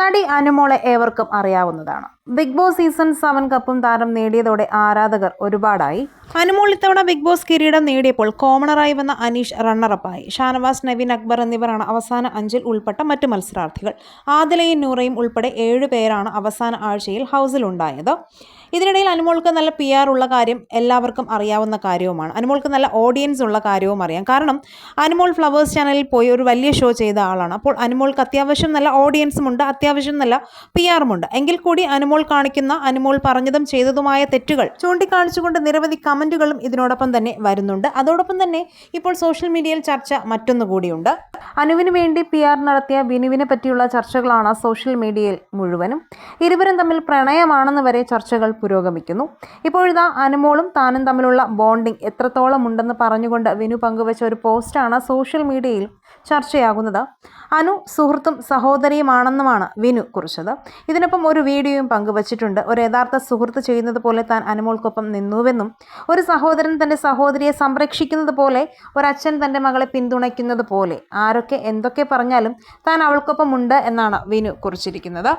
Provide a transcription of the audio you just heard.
നടി അനുമോളെ ഏവർക്കും അറിയാവുന്നതാണ്. ബിഗ് ബോസ് സീസൺ സെവൻ കപ്പും താരം നേടിയതോടെ ആരാധകർ ഒരുപാടായി. അനുമോൾ ഇത്തവണ ബിഗ് ബോസ് കിരീടം നേടിയപ്പോൾ കോമണറായി വന്ന അനീഷ് റണ്ണറപ്പായി. ഷാനവാസ് നവീൻ അക്ബർ എന്നിവരാണ് അവസാന അഞ്ചിൽ ഉൾപ്പെട്ട മറ്റു മത്സരാർത്ഥികൾ. ആദിലയും നൂറയും ഉൾപ്പെടെ ഏഴ് പേരാണ് അവസാന ആഴ്ചയിൽ ഹൗസിലുണ്ടായത്. ഇതിനിടയിൽ അനുമോൾക്ക് നല്ല പി ആർ ഉള്ള കാര്യം എല്ലാവർക്കും അറിയാവുന്ന കാര്യവുമാണ്. അനുമോൾക്ക് നല്ല ഓഡിയൻസ് ഉള്ള കാര്യവും അറിയാം. കാരണം അനുമോൾ ഫ്ലവേഴ്സ് ചാനലിൽ പോയി ഒരു വലിയ ഷോ ചെയ്ത ആളാണ്. അപ്പോൾ അനുമോൾക്ക് അത്യാവശ്യം നല്ല ഓഡിയൻസും ഉണ്ട് അത്യാവശ്യം നല്ല പി ആറുമുണ്ട് എങ്കിൽ കൂടി അനുമോൾ കാണിക്കുന്ന അനുമോൾ പറഞ്ഞതും ചെയ്തതുമായ തെറ്റുകൾ ചൂണ്ടിക്കാണിച്ചുകൊണ്ട് നിരവധി കമന്റുകളും ഇതിനോടൊപ്പം തന്നെ വരുന്നുണ്ട്. അതോടൊപ്പം തന്നെ ഇപ്പോൾ സോഷ്യൽ മീഡിയയിൽ ചർച്ച മറ്റൊന്നു കൂടിയുണ്ട്. അനുവിന് വേണ്ടി പി ആർ നടത്തിയ വിനുവിനെ പറ്റിയുള്ള ചർച്ചകളാണ് സോഷ്യൽ മീഡിയയിൽ മുഴുവനും. ഇരുവരും തമ്മിൽ പ്രണയമാണെന്ന് വരെ ചർച്ചകൾ പുരോഗമിക്കുന്നു. ഇപ്പോഴിതാ അനുമോളും താനും തമ്മിലുള്ള ബോണ്ടിംഗ് എത്രത്തോളം ഉണ്ടെന്ന് പറഞ്ഞുകൊണ്ട് വിനു പങ്കുവച്ച ഒരു പോസ്റ്റാണ് സോഷ്യൽ മീഡിയയിൽ ചർച്ചയാകുന്നത്. അനു സുഹൃത്തും സഹോദരിയുമാണെന്നുമാണ് വിനു കുറിച്ചത്. ഇതിനൊപ്പം ഒരു വീഡിയോയും പങ്കുവച്ചിട്ടുണ്ട്. ഒരു യഥാർത്ഥ സുഹൃത്ത് ചെയ്യുന്നത് പോലെ താൻ അനുമോൾക്കൊപ്പം നിന്നുവെന്നും ഒരു സഹോദരൻ തന്റെ സഹോദരിയെ സംരക്ഷിക്കുന്നത് പോലെ ഒരച്ഛൻ തന്റെ മകളെ പിന്തുണയ്ക്കുന്നത് പോലെ. ആരൊക്കെ എന്തൊക്കെ പറഞ്ഞാലും താൻ അവൾക്കൊപ്പം ഉണ്ട് എന്നാണ് വിനു കുറിച്ചിരിക്കുന്നത്.